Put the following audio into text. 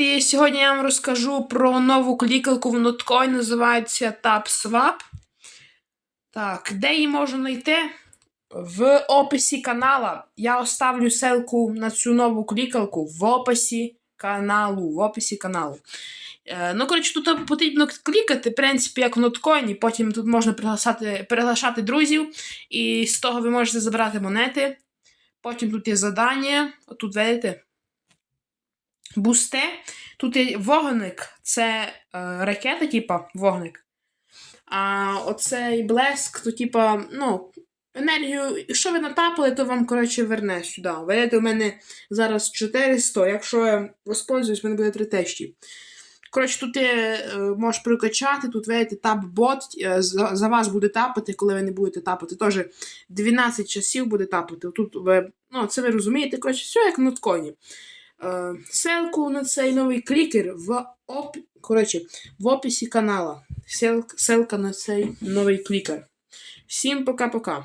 і сьогодні я вам розкажу про нову клікалку в Notcoin, називається TapSwap. Так, де її можна знайти? В описі канала. Я оставлю ссылку на цю нову клікалку в описі каналу. В описі каналу. Е, ну, коротше, тут потрібно клікати, в принципі, як в Notcoin, потім тут можна приглашати, приглашати друзів, і з того ви можете забрати монети. Потім тут є задання. Отут видите бусте. Тут є вогник, це е, ракета, типа вогник. А оцей блеск, то типа, ну, енергію, якщо ви натапали, то вам, коротше, верне сюди. Видите, у мене зараз 400, якщо я воспользуюсь, в мене буде 3000. Коротше, тут є, е, можеш прокачати, тут видите, тап-бот, е, за, вас буде тапати, коли ви не будете тапати. Теж 12 часів буде тапати. Тут ви, ну, це ви розумієте, коротше, все як в нотконі. Е, на цей новий клікер в оп... Коротше, в описі канала. Ссылка на цей новий клікер. Всім пока-пока.